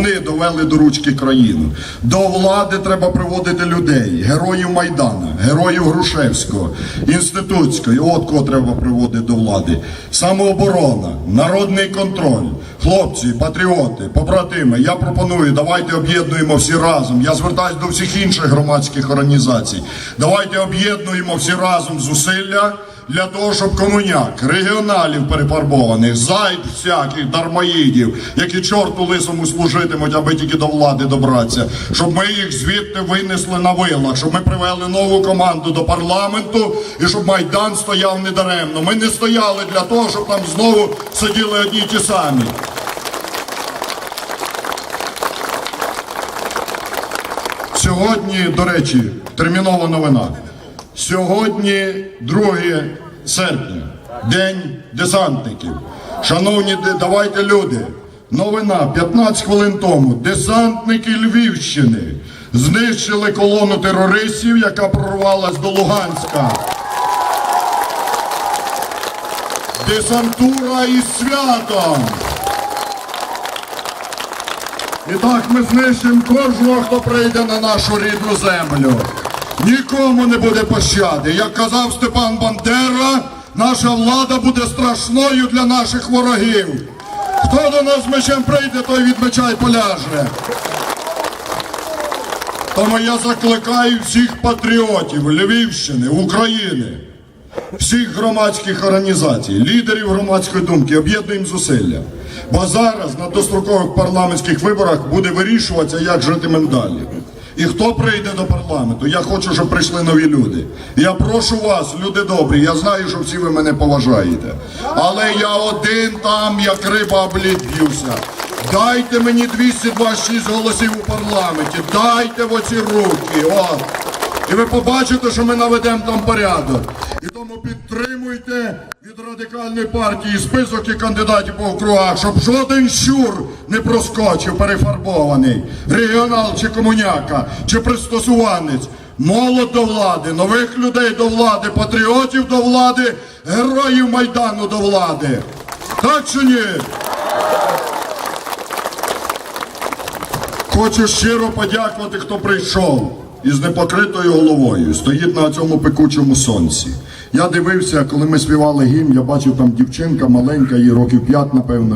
Вони довели до ручки країну. До влади треба приводити людей, героїв Майдана, героїв Грушевського, Інститутської. От кого треба приводити до влади. Самооборона, народний контроль. Хлопці, патріоти, побратими, я пропоную, давайте об'єднуємо всі разом. Я звертаюся до всіх інших громадських організацій. Давайте об'єднуємо всі разом зусилля для того, щоб комуняк, регіоналів перефарбованих, зайд всяких дармоїдів, які чорту лисому служитимуть, аби тільки до влади добратися, щоб ми їх звідти винесли на вилах, щоб ми привели нову команду до парламенту і щоб майдан стояв недаремно. Ми не стояли для того, щоб там знову сиділи одні ті самі. Сьогодні, до речі, термінова новина. Сьогодні 2 серпня, День десантників. Шановні, давайте люди. Новина 15 хвилин тому. Десантники Львівщини знищили колону терористів, яка прорвалась до Луганська. Десантура із святом! І так ми знищимо кожного, хто прийде на нашу рідну землю. Нікому не буде пощади. Як казав Степан Бандера, наша влада буде страшною для наших ворогів. Хто до нас мечем прийде, той від меча й поляже. Тому я закликаю всіх патріотів Львівщини, України, всіх громадських організацій, лідерів громадської думки, об'єднуємо зусилля. Бо зараз на дострокових парламентських виборах буде вирішуватися, як житимемо далі. І хто прийде до парламенту? Я хочу, щоб прийшли нові люди. Я прошу вас, люди добрі, я знаю, що всі ви мене поважаєте. Але я один там, як риба об б'юся. Дайте мені 226 голосів у парламенті. Дайте в оці руки. От. І ви побачите, що ми наведемо там порядок. І тому підтримуйте від радикальної партії список і кандидатів по округах, щоб жоден щур не проскочив перефарбований, регіонал чи комуняка, чи пристосуванець. Молод до влади, нових людей до влади, патріотів до влади, героїв Майдану до влади. Так чи ні? Хочу щиро подякувати, хто прийшов із непокритою головою, стоїть на цьому пекучому сонці. Я дивився, коли ми співали гімн, я бачив там дівчинка маленька, їй років п'ять, напевно.